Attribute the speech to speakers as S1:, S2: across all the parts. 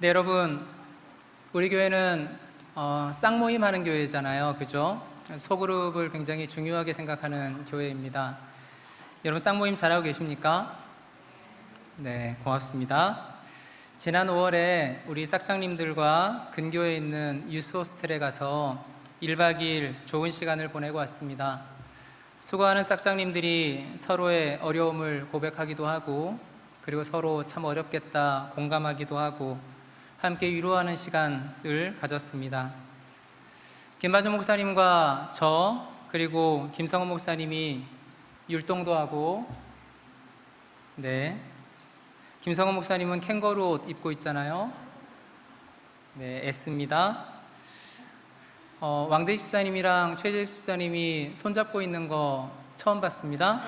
S1: 네, 여러분, 우리 교회는 어, 쌍모임 하는 교회잖아요. 그죠? 소그룹을 굉장히 중요하게 생각하는 교회입니다. 여러분, 쌍모임 잘하고 계십니까? 네, 고맙습니다. 지난 5월에 우리 싹장님들과 근교에 있는 유스 호스텔에 가서 1박 2일 좋은 시간을 보내고 왔습니다. 수고하는 싹장님들이 서로의 어려움을 고백하기도 하고 그리고 서로 참 어렵겠다 공감하기도 하고 함께 위로하는 시간을 가졌습니다. 김반전 목사님과 저 그리고 김성원 목사님이 율동도 하고 네 김성원 목사님은 캥거루 옷 입고 있잖아요. 네 애씁니다. 어, 왕대희 집사님이랑 최재 집사님이 손잡고 있는 거 처음 봤습니다.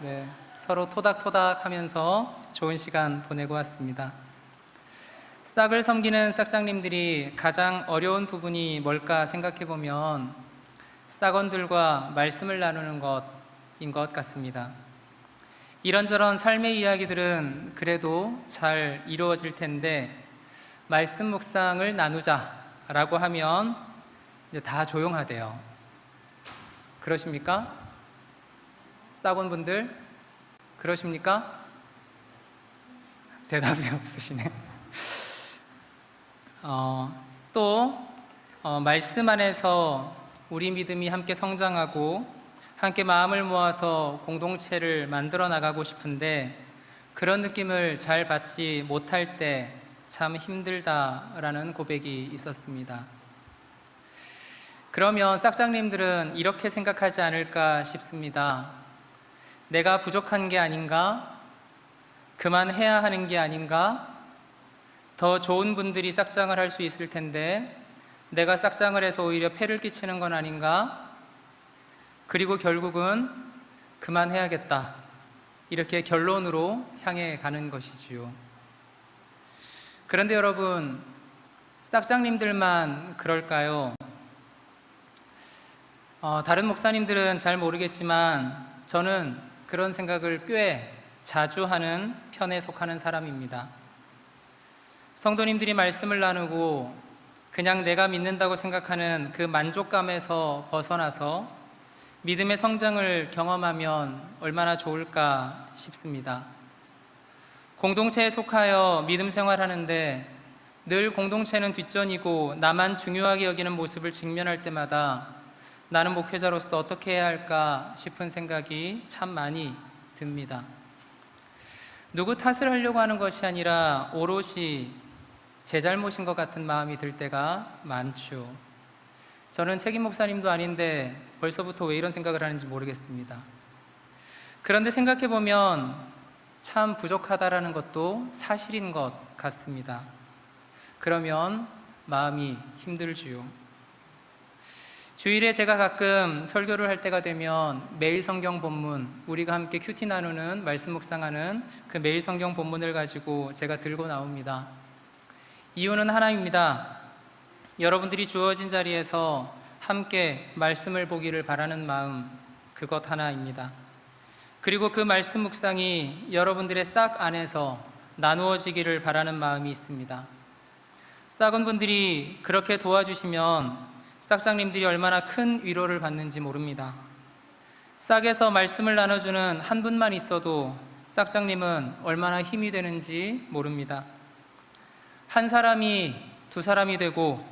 S1: 네, 서로 토닥토닥 하면서 좋은 시간 보내고 왔습니다. 싹을 섬기는 싹장님들이 가장 어려운 부분이 뭘까 생각해 보면 싹원들과 말씀을 나누는 것인 것 같습니다. 이런저런 삶의 이야기들은 그래도 잘 이루어질 텐데 말씀 묵상을 나누자라고 하면 이제 다 조용하대요. 그러십니까? 싹온 분들 그러십니까? 대답이 없으시네. 어, 또 어, 말씀 안에서 우리 믿음이 함께 성장하고 함께 마음을 모아서 공동체를 만들어 나가고 싶은데 그런 느낌을 잘 받지 못할 때 참 힘들다라는 고백이 있었습니다. 그러면 싹장님들은 이렇게 생각하지 않을까 싶습니다. 내가 부족한 게 아닌가? 그만해야 하는 게 아닌가? 더 좋은 분들이 싹장을 할 수 있을 텐데 내가 싹장을 해서 오히려 폐를 끼치는 건 아닌가? 그리고 결국은 그만해야겠다. 이렇게 결론으로 향해 가는 것이지요. 그런데 여러분, 싹장님들만 그럴까요? 어, 다른 목사님들은 잘 모르겠지만 저는 그런 생각을 꽤 자주 하는 편에 속하는 사람입니다. 성도님들이 말씀을 나누고 그냥 내가 믿는다고 생각하는 그 만족감에서 벗어나서 믿음의 성장을 경험하면 얼마나 좋을까 싶습니다. 공동체에 속하여 믿음 생활하는데 늘 공동체는 뒷전이고 나만 중요하게 여기는 모습을 직면할 때마다 나는 목회자로서 어떻게 해야 할까 싶은 생각이 참 많이 듭니다. 누구 탓을 하려고 하는 것이 아니라 오롯이 제 잘못인 것 같은 마음이 들 때가 많죠. 저는 책임 목사님도 아닌데 벌써부터 왜 이런 생각을 하는지 모르겠습니다. 그런데 생각해 보면 참 부족하다라는 것도 사실인 것 같습니다. 그러면 마음이 힘들지요. 주일에 제가 가끔 설교를 할 때가 되면 매일 성경 본문, 우리가 함께 큐티 나누는 말씀 묵상하는 그 매일 성경 본문을 가지고 제가 들고 나옵니다. 이유는 하나입니다. 여러분들이 주어진 자리에서 함께 말씀을 보기를 바라는 마음, 그것 하나입니다. 그리고 그 말씀 묵상이 여러분들의 싹 안에서 나누어지기를 바라는 마음이 있습니다. 싹은 분들이 그렇게 도와주시면 싹장님들이 얼마나 큰 위로를 받는지 모릅니다. 싹에서 말씀을 나눠주는 한 분만 있어도 싹장님은 얼마나 힘이 되는지 모릅니다. 한 사람이 두 사람이 되고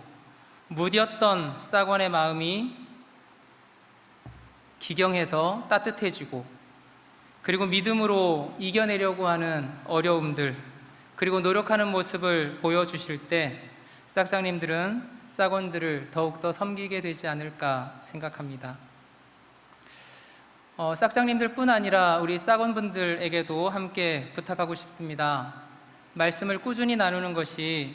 S1: 무디었던 싹원의 마음이 기경해서 따뜻해지고 그리고 믿음으로 이겨내려고 하는 어려움들 그리고 노력하는 모습을 보여주실 때 싹장님들은 싹원들을 더욱더 섬기게 되지 않을까 생각합니다. 어, 싹장님들 뿐 아니라 우리 싹원분들에게도 함께 부탁하고 싶습니다. 말씀을 꾸준히 나누는 것이,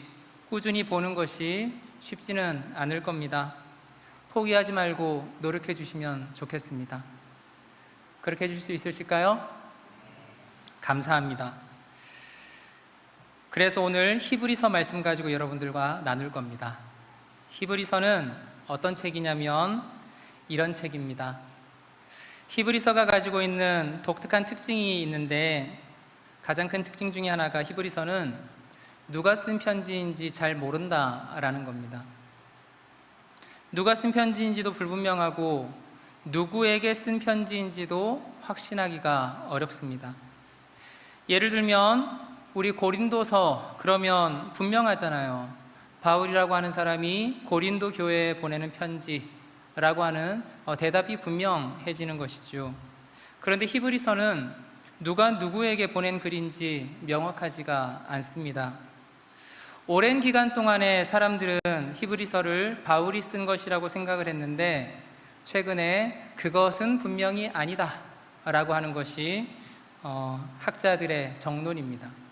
S1: 꾸준히 보는 것이 쉽지는 않을 겁니다. 포기하지 말고 노력해 주시면 좋겠습니다. 그렇게 해줄 수 있으실까요? 감사합니다. 그래서 오늘 히브리서 말씀 가지고 여러분들과 나눌 겁니다. 히브리서는 어떤 책이냐면 이런 책입니다. 히브리서가 가지고 있는 독특한 특징이 있는데 가장 큰 특징 중에 하나가 히브리서는 누가 쓴 편지인지 잘 모른다라는 겁니다. 누가 쓴 편지인지도 불분명하고 누구에게 쓴 편지인지도 확신하기가 어렵습니다. 예를 들면 우리 고린도서 그러면 분명하잖아요. 바울이라고 하는 사람이 고린도 교회에 보내는 편지라고 하는 어, 대답이 분명해지는 것이죠. 그런데 히브리서는 누가 누구에게 보낸 글인지 명확하지가 않습니다. 오랜 기간 동안에 사람들은 히브리서를 바울이 쓴 것이라고 생각을 했는데 최근에 그것은 분명히 아니다 라고 하는 것이 어, 학자들의 정론입니다.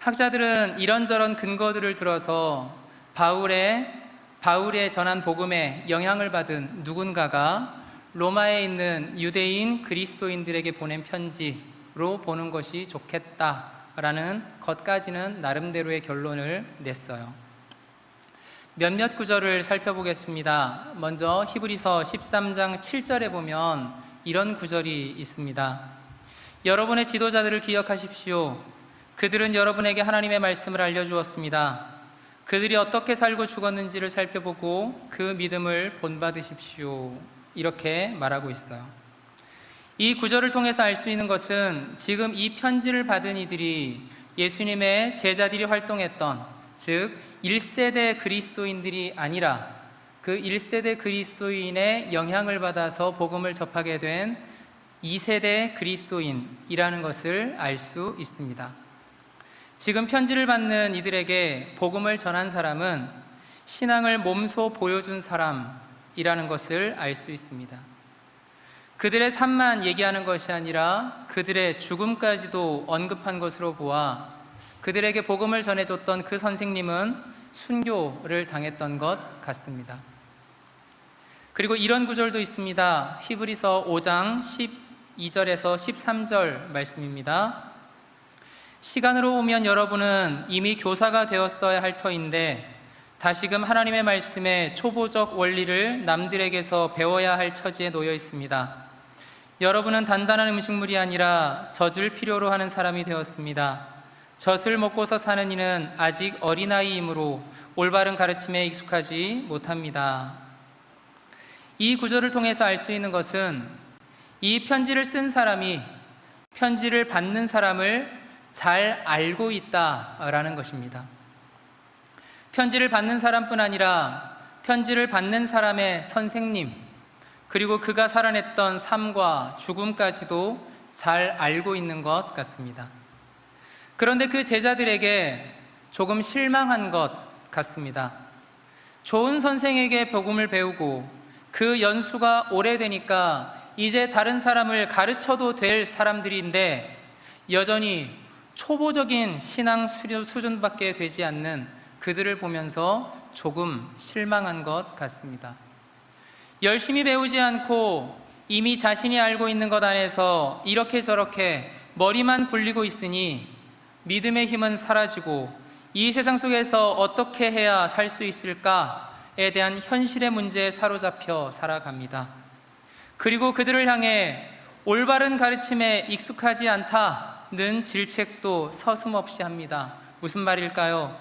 S1: 학자들은 이런저런 근거들을 들어서 바울의 바울의 전한 복음에 영향을 받은 누군가가 로마에 있는 유대인 그리스도인들에게 보낸 편지로 보는 것이 좋겠다라는 것까지는 나름대로의 결론을 냈어요. 몇몇 구절을 살펴보겠습니다. 먼저 히브리서 13장 7절에 보면 이런 구절이 있습니다. 여러분의 지도자들을 기억하십시오. 그들은 여러분에게 하나님의 말씀을 알려주었습니다. 그들이 어떻게 살고 죽었는지를 살펴보고 그 믿음을 본받으십시오. 이렇게 말하고 있어요. 이 구절을 통해서 알 수 있는 것은 지금 이 편지를 받은 이들이 예수님의 제자들이 활동했던 즉 1세대 그리스도인들이 아니라 그 1세대 그리스도인의 영향을 받아서 복음을 접하게 된 2세대 그리스도인이라는 것을 알 수 있습니다. 지금 편지를 받는 이들에게 복음을 전한 사람은 신앙을 몸소 보여준 사람이라는 것을 알 수 있습니다. 그들의 삶만 얘기하는 것이 아니라 그들의 죽음까지도 언급한 것으로 보아 그들에게 복음을 전해줬던 그 선생님은 순교를 당했던 것 같습니다. 그리고 이런 구절도 있습니다. 히브리서 5장 12절에서 13절 말씀입니다. 시간으로 오면 여러분은 이미 교사가 되었어야 할 터인데 다시금 하나님의 말씀의 초보적 원리를 남들에게서 배워야 할 처지에 놓여 있습니다. 여러분은 단단한 음식물이 아니라 젖을 필요로 하는 사람이 되었습니다. 젖을 먹고서 사는 이는 아직 어린아이이므로 올바른 가르침에 익숙하지 못합니다. 이 구절을 통해서 알 수 있는 것은 이 편지를 쓴 사람이 편지를 받는 사람을 잘 알고 있다라는 것입니다. 편지를 받는 사람뿐 아니라 편지를 받는 사람의 선생님, 그리고 그가 살아냈던 삶과 죽음까지도 잘 알고 있는 것 같습니다. 그런데 그 제자들에게 조금 실망한 것 같습니다. 좋은 선생에게 복음을 배우고 그 연수가 오래되니까 이제 다른 사람을 가르쳐도 될 사람들인데 여전히 초보적인 신앙 수준밖에 되지 않는 그들을 보면서 조금 실망한 것 같습니다. 열심히 배우지 않고 이미 자신이 알고 있는 것 안에서 이렇게 저렇게 머리만 굴리고 있으니 믿음의 힘은 사라지고 이 세상 속에서 어떻게 해야 살 수 있을까에 대한 현실의 문제에 사로잡혀 살아갑니다. 그리고 그들을 향해 올바른 가르침에 익숙하지 않다 는 질책도 서슴없이 합니다. 무슨 말일까요?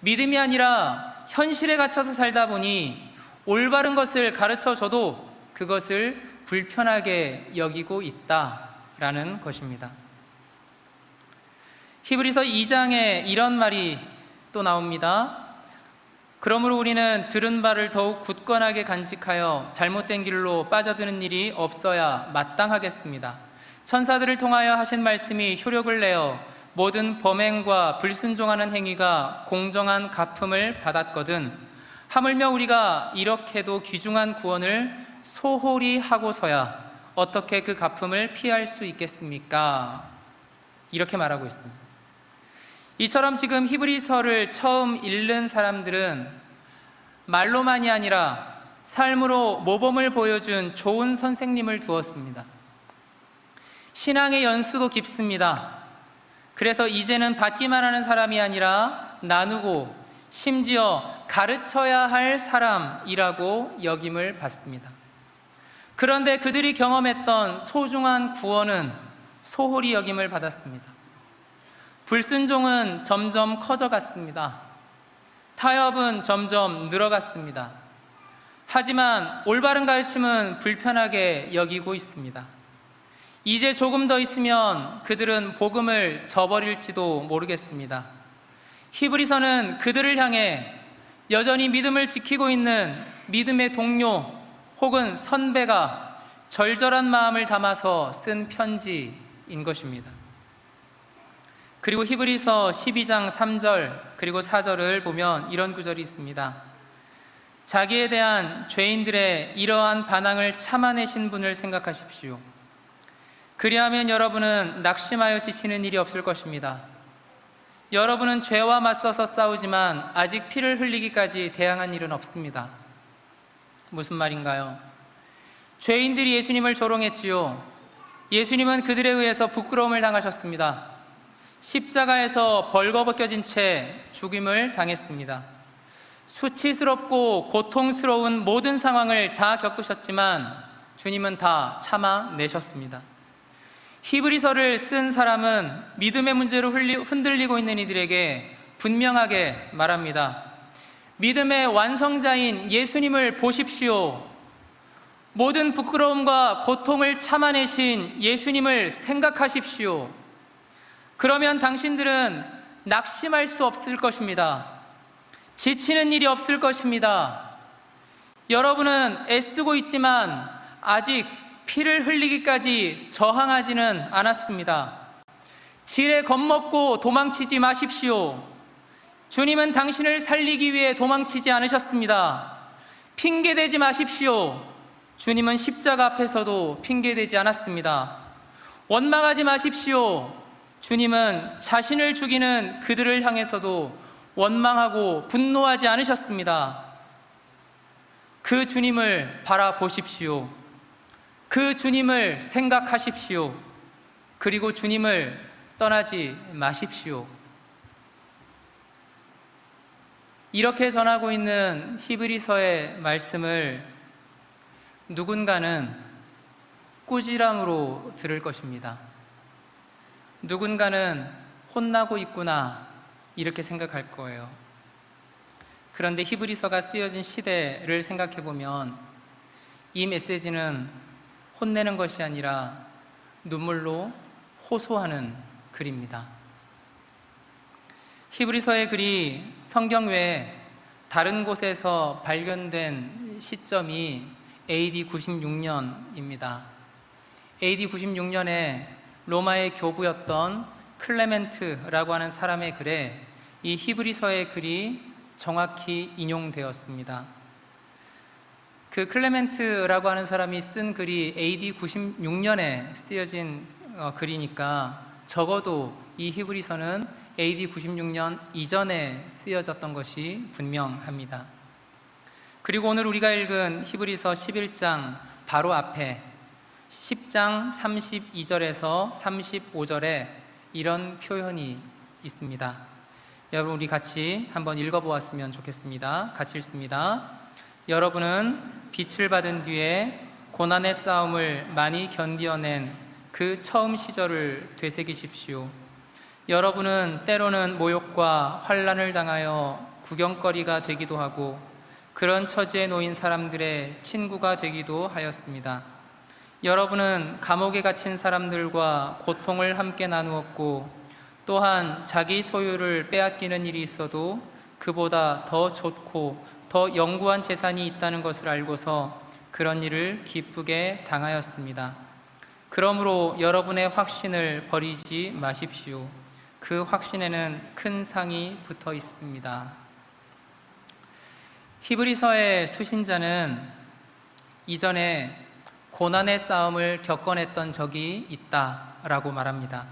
S1: 믿음이 아니라 현실에 갇혀서 살다 보니 올바른 것을 가르쳐 줘도 그것을 불편하게 여기고 있다라는 것입니다. 히브리서 2장에 이런 말이 또 나옵니다. 그러므로 우리는 들은 바를 더욱 굳건하게 간직하여 잘못된 길로 빠져드는 일이 없어야 마땅하겠습니다. 천사들을 통하여 하신 말씀이 효력을 내어 모든 범행과 불순종하는 행위가 공정한 갚음을 받았거든 하물며 우리가 이렇게도 귀중한 구원을 소홀히 하고서야 어떻게 그 갚음을 피할 수 있겠습니까? 이렇게 말하고 있습니다. 이처럼 지금 히브리서를 처음 읽는 사람들은 말로만이 아니라 삶으로 모범을 보여준 좋은 선생님을 두었습니다. 신앙의 연수도 깊습니다. 그래서 이제는 받기만 하는 사람이 아니라 나누고 심지어 가르쳐야 할 사람이라고 역임을 받습니다. 그런데 그들이 경험했던 소중한 구원은 소홀히 여김을 받았습니다. 불순종은 점점 커져갔습니다. 타협은 점점 늘어갔습니다. 하지만 올바른 가르침은 불편하게 여기고 있습니다. 이제 조금 더 있으면 그들은 복음을 저버릴지도 모르겠습니다. 히브리서는 그들을 향해 여전히 믿음을 지키고 있는 믿음의 동료 혹은 선배가 절절한 마음을 담아서 쓴 편지인 것입니다. 그리고 히브리서 12장 3절 그리고 4절을 보면 이런 구절이 있습니다. 자기에 대한 죄인들의 이러한 반항을 참아내신 분을 생각하십시오. 그리하면 여러분은 낙심하여 지치는 일이 없을 것입니다. 여러분은 죄와 맞서서 싸우지만 아직 피를 흘리기까지 대항한 일은 없습니다. 무슨 말인가요? 죄인들이 예수님을 조롱했지요. 예수님은 그들에 의해서 부끄러움을 당하셨습니다. 십자가에서 벌거벗겨진 채 죽임을 당했습니다. 수치스럽고 고통스러운 모든 상황을 다 겪으셨지만 주님은 다 참아내셨습니다. 히브리서를 쓴 사람은 믿음의 문제로 흔들리고 있는 이들에게 분명하게 말합니다. 믿음의 완성자인 예수님을 보십시오. 모든 부끄러움과 고통을 참아내신 예수님을 생각하십시오. 그러면 당신들은 낙심할 수 없을 것입니다. 지치는 일이 없을 것입니다. 여러분은 애쓰고 있지만 아직 피를 흘리기까지 저항하지는 않았습니다. 지레 겁먹고 도망치지 마십시오. 주님은 당신을 살리기 위해 도망치지 않으셨습니다. 핑계대지 마십시오. 주님은 십자가 앞에서도 핑계대지 않았습니다. 원망하지 마십시오. 주님은 자신을 죽이는 그들을 향해서도 원망하고 분노하지 않으셨습니다. 그 주님을 바라보십시오. 그 주님을 생각하십시오. 그리고 주님을 떠나지 마십시오. 이렇게 전하고 있는 히브리서의 말씀을 누군가는 꾸지람으로 들을 것입니다. 누군가는 혼나고 있구나 이렇게 생각할 거예요. 그런데 히브리서가 쓰여진 시대를 생각해 보면 이 메시지는 혼내는 것이 아니라 눈물로 호소하는 글입니다. 히브리서의 글이 성경 외에 다른 곳에서 발견된 시점이 AD 96년입니다. AD 96년에 로마의 교부였던 클레멘트라고 하는 사람의 글에 이 히브리서의 글이 정확히 인용되었습니다. 그 클레멘트라고 하는 사람이 쓴 글이 AD 96년에 쓰여진 어, 글이니까 적어도 이 히브리서는 AD 96년 이전에 쓰여졌던 것이 분명합니다. 그리고 오늘 우리가 읽은 히브리서 11장 바로 앞에 10장 32절에서 35절에 이런 표현이 있습니다. 여러분 우리 같이 한번 읽어보았으면 좋겠습니다. 같이 읽습니다. 여러분은 빛을 받은 뒤에 고난의 싸움을 많이 견디어낸 그 처음 시절을 되새기십시오. 여러분은 때로는 모욕과 환란을 당하여 구경거리가 되기도 하고 그런 처지에 놓인 사람들의 친구가 되기도 하였습니다. 여러분은 감옥에 갇힌 사람들과 고통을 함께 나누었고 또한 자기 소유를 빼앗기는 일이 있어도 그보다 더 좋고 더 영구한 재산이 있다는 것을 알고서 그런 일을 기쁘게 당하였습니다. 그러므로 여러분의 확신을 버리지 마십시오. 그 확신에는 큰 상이 붙어 있습니다. 히브리서의 수신자는 이전에 고난의 싸움을 겪어냈던 적이 있다라고 말합니다.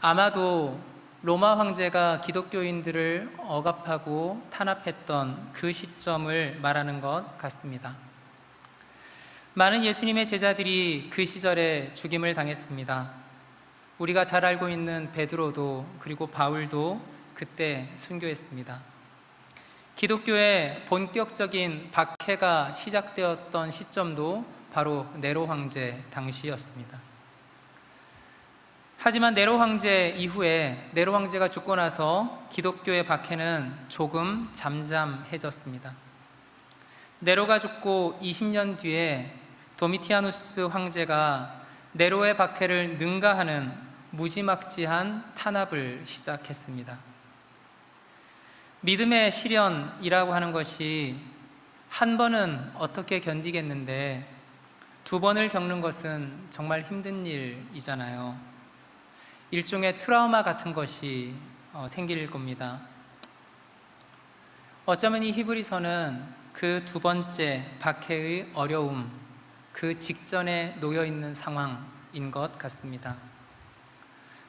S1: 아마도 로마 황제가 기독교인들을 억압하고 탄압했던 그 시점을 말하는 것 같습니다. 많은 예수님의 제자들이 그 시절에 죽임을 당했습니다. 우리가 잘 알고 있는 베드로도 그리고 바울도 그때 순교했습니다. 기독교의 본격적인 박해가 시작되었던 시점도 바로 네로 황제 당시였습니다. 하지만 네로 황제 이후에 네로 황제가 죽고 나서 기독교의 박해는 조금 잠잠해졌습니다. 네로가 죽고 20년 뒤에 도미티아누스 황제가 네로의 박해를 능가하는 무지막지한 탄압을 시작했습니다. 믿음의 시련이라고 하는 것이 한 번은 어떻게 견디겠는데 두 번을 겪는 것은 정말 힘든 일이잖아요. 일종의 트라우마 같은 것이 어, 생길 겁니다. 어쩌면 이 히브리서는 그 두 번째 박해의 어려움, 그 직전에 놓여 있는 상황인 것 같습니다.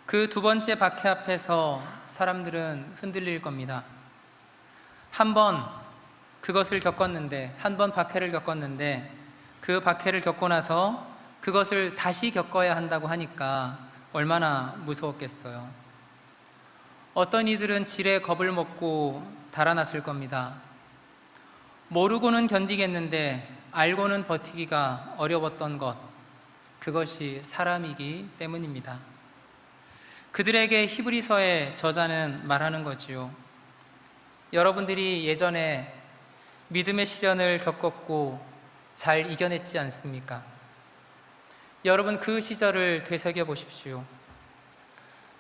S1: 그 두 번째 박해 앞에서 사람들은 흔들릴 겁니다. 한 번 그것을 겪었는데, 한 번 박해를 겪었는데, 그 박해를 겪고 나서 그것을 다시 겪어야 한다고 하니까 얼마나 무서웠겠어요. 어떤 이들은 지레 겁을 먹고 달아났을 겁니다. 모르고는 견디겠는데 알고는 버티기가 어려웠던 것, 그것이 사람이기 때문입니다. 그들에게 히브리서의 저자는 말하는 거지요. 여러분들이 예전에 믿음의 시련을 겪었고 잘 이겨냈지 않습니까? 여러분 그 시절을 되새겨 보십시오.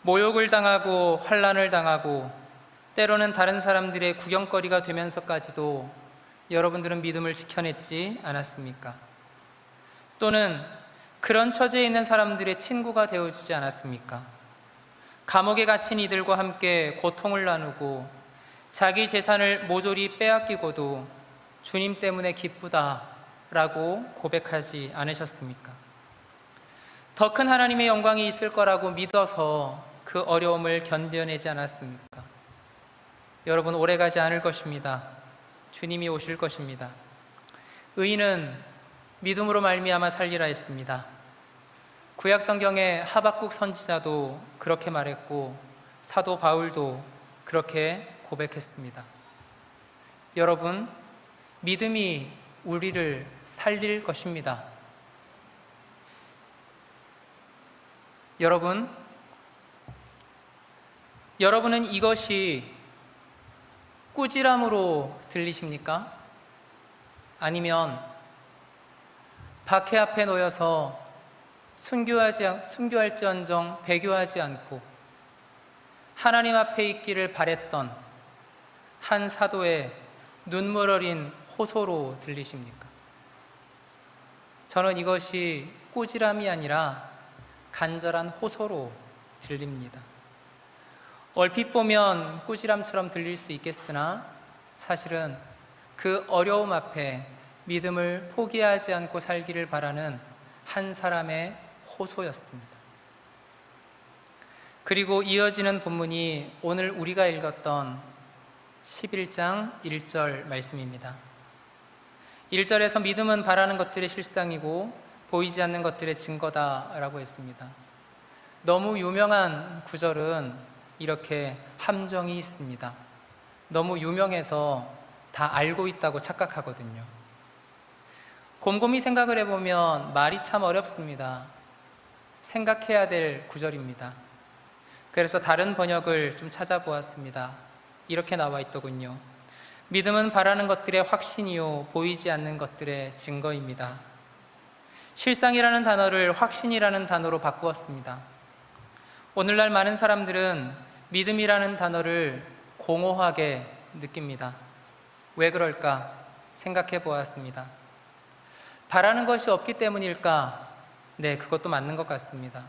S1: 모욕을 당하고 환란을 당하고 때로는 다른 사람들의 구경거리가 되면서까지도 여러분들은 믿음을 지켜냈지 않았습니까? 또는 그런 처지에 있는 사람들의 친구가 되어주지 않았습니까? 감옥에 갇힌 이들과 함께 고통을 나누고 자기 재산을 모조리 빼앗기고도 주님 때문에 기쁘다라고 고백하지 않으셨습니까? 더 큰 하나님의 영광이 있을 거라고 믿어서 그 어려움을 견뎌내지 않았습니까? 여러분 오래 가지 않을 것입니다. 주님이 오실 것입니다. 의인은 믿음으로 말미암아 살리라 했습니다. 구약 성경의 하박국 선지자도 그렇게 말했고 사도 바울도 그렇게 고백했습니다. 여러분 믿음이 우리를 살릴 것입니다. 여러분 여러분은 이것이 꾸지람으로 들리십니까? 아니면 박해 앞에 놓여서 순교하지 순교할지언정 배교하지 않고 하나님 앞에 있기를 바랬던 한 사도의 눈물 어린 호소로 들리십니까? 저는 이것이 꾸지람이 아니라 간절한 호소로 들립니다. 얼핏 보면 꾸지람처럼 들릴 수 있겠으나 사실은 그 어려움 앞에 믿음을 포기하지 않고 살기를 바라는 한 사람의 호소였습니다. 그리고 이어지는 본문이 오늘 우리가 읽었던 11장 1절 말씀입니다. 1절에서 믿음은 바라는 것들의 실상이고 보이지 않는 것들의 증거다라고 했습니다. 너무 유명한 구절은 이렇게 함정이 있습니다. 너무 유명해서 다 알고 있다고 착각하거든요. 곰곰이 생각을 해보면 말이 참 어렵습니다. 생각해야 될 구절입니다. 그래서 다른 번역을 좀 찾아보았습니다. 이렇게 나와 있더군요. 믿음은 바라는 것들의 확신이요, 보이지 않는 것들의 증거입니다. 실상이라는 단어를 확신이라는 단어로 바꾸었습니다. 오늘날 많은 사람들은 믿음이라는 단어를 공허하게 느낍니다. 왜 그럴까 생각해 보았습니다. 바라는 것이 없기 때문일까? 네, 그것도 맞는 것 같습니다.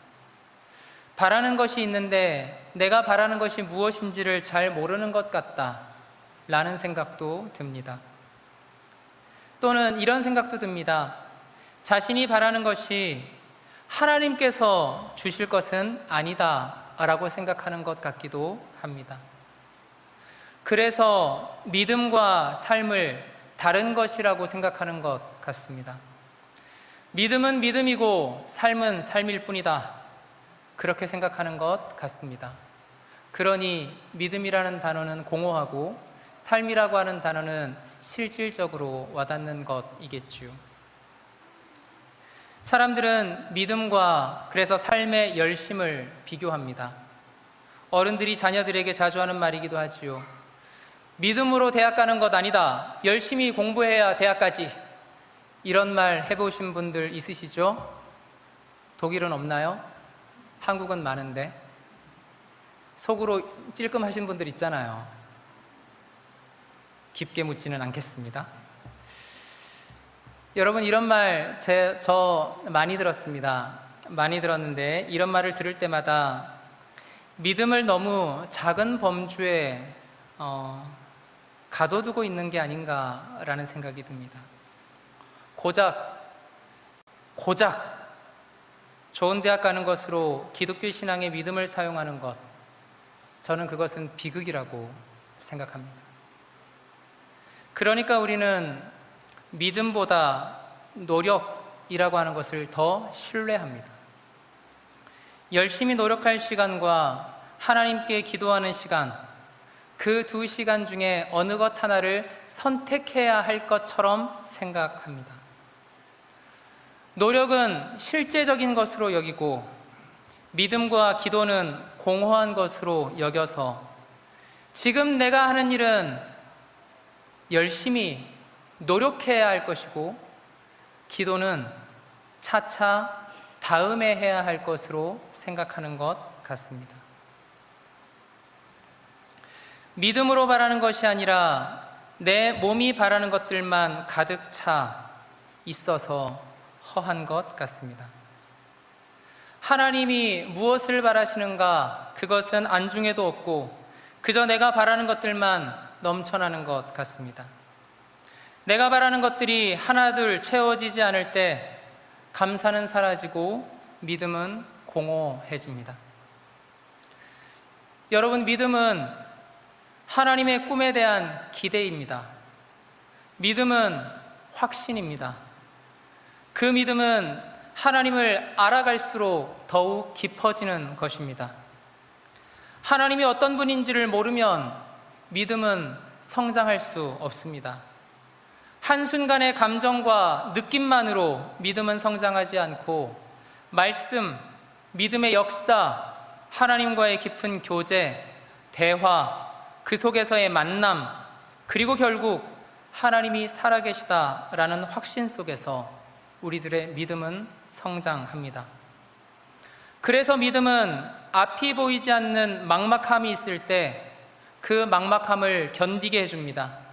S1: 바라는 것이 있는데 내가 바라는 것이 무엇인지를 잘 모르는 것 같다. 라는 생각도 듭니다. 또는 이런 생각도 듭니다. 자신이 바라는 것이 하나님께서 주실 것은 아니다. 라고 생각하는 것 같기도 합니다. 그래서 믿음과 삶을 다른 것이라고 생각하는 것 같습니다. 믿음은 믿음이고 삶은 삶일 뿐이다. 그렇게 생각하는 것 같습니다. 그러니 믿음이라는 단어는 공허하고 삶이라고 하는 단어는 실질적으로 와닿는 것이겠지요. 사람들은 믿음과 그래서 삶의 열심을 비교합니다. 어른들이 자녀들에게 자주 하는 말이기도 하지요. 믿음으로 대학 가는 것 아니다. 열심히 공부해야 대학 가지. 이런 말 해보신 분들 있으시죠? 독일은 없나요? 한국은 많은데. 속으로 찔끔하신 분들 있잖아요. 깊게 묻지는 않겠습니다. 여러분 이런 말 제 저 많이 들었습니다. 많이 들었는데 이런 말을 들을 때마다 믿음을 너무 작은 범주에 어, 가둬두고 있는 게 아닌가라는 생각이 듭니다. 고작 고작 좋은 대학 가는 것으로 기독교 신앙의 믿음을 사용하는 것 저는 그것은 비극이라고 생각합니다. 그러니까 우리는 믿음보다 노력이라고 하는 것을 더 신뢰합니다. 열심히 노력할 시간과 하나님께 기도하는 시간, 그 두 시간 중에 어느 것 하나를 선택해야 할 것처럼 생각합니다. 노력은 실제적인 것으로 여기고 믿음과 기도는 공허한 것으로 여겨서 지금 내가 하는 일은 열심히 노력해야 할 것이고 기도는 차차 다음에 해야 할 것으로 생각하는 것 같습니다. 믿음으로 바라는 것이 아니라 내 몸이 바라는 것들만 가득 차 있어서 허한 것 같습니다. 하나님이 무엇을 바라시는가 그것은 안중에도 없고 그저 내가 바라는 것들만 넘쳐나는 것 같습니다. 내가 바라는 것들이 하나둘 채워지지 않을 때 감사는 사라지고 믿음은 공허해집니다. 여러분, 믿음은 하나님의 꿈에 대한 기대입니다. 믿음은 확신입니다. 그 믿음은 하나님을 알아갈수록 더욱 깊어지는 것입니다. 하나님이 어떤 분인지를 모르면 믿음은 성장할 수 없습니다. 한순간의 감정과 느낌만으로 믿음은 성장하지 않고 말씀, 믿음의 역사, 하나님과의 깊은 교제, 대화, 그 속에서의 만남, 그리고 결국 하나님이 살아계시다라는 확신 속에서 우리들의 믿음은 성장합니다. 그래서 믿음은 앞이 보이지 않는 막막함이 있을 때 그 막막함을 견디게 해줍니다.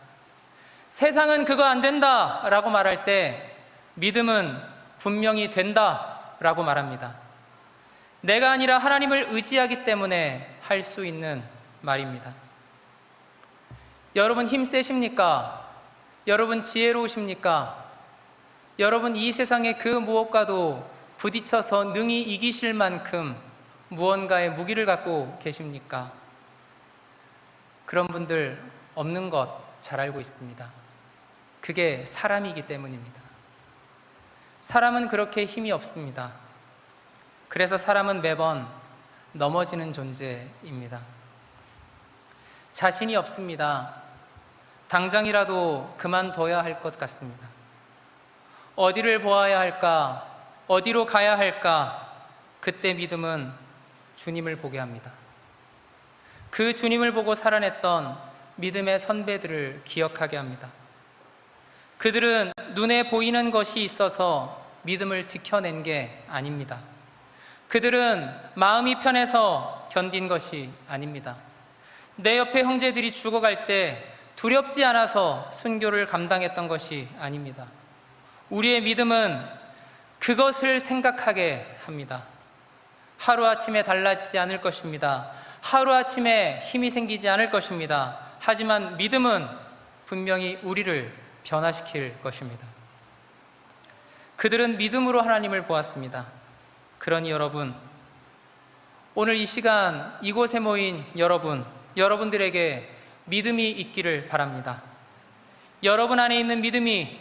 S1: 세상은 그거 안 된다 라고 말할 때 믿음은 분명히 된다 라고 말합니다. 내가 아니라 하나님을 의지하기 때문에 할 수 있는 말입니다. 여러분 힘세십니까? 여러분 지혜로우십니까? 여러분 이 세상의 그 무엇과도 부딪혀서 능히 이기실 만큼 무언가의 무기를 갖고 계십니까? 그런 분들 없는 것 잘 알고 있습니다. 그게 사람이기 때문입니다. 사람은 그렇게 힘이 없습니다. 그래서 사람은 매번 넘어지는 존재입니다. 자신이 없습니다. 당장이라도 그만둬야 할 것 같습니다. 어디를 보아야 할까? 어디로 가야 할까? 그때 믿음은 주님을 보게 합니다. 그 주님을 보고 살아냈던 믿음의 선배들을 기억하게 합니다. 그들은 눈에 보이는 것이 있어서 믿음을 지켜낸 게 아닙니다. 그들은 마음이 편해서 견딘 것이 아닙니다. 내 옆에 형제들이 죽어갈 때 두렵지 않아서 순교를 감당했던 것이 아닙니다. 우리의 믿음은 그것을 생각하게 합니다. 하루아침에 달라지지 않을 것입니다. 하루아침에 힘이 생기지 않을 것입니다. 하지만 믿음은 분명히 우리를 변화시킬 것입니다. 그들은 믿음으로 하나님을 보았습니다. 그러니 여러분, 오늘 이 시간 이곳에 모인 여러분, 여러분들에게 믿음이 있기를 바랍니다. 여러분 안에 있는 믿음이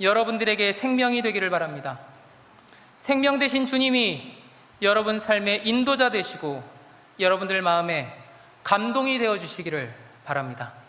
S1: 여러분들에게 생명이 되기를 바랍니다. 생명 되신 주님이 여러분 삶의 인도자 되시고 여러분들 마음에 감동이 되어 주시기를 바랍니다.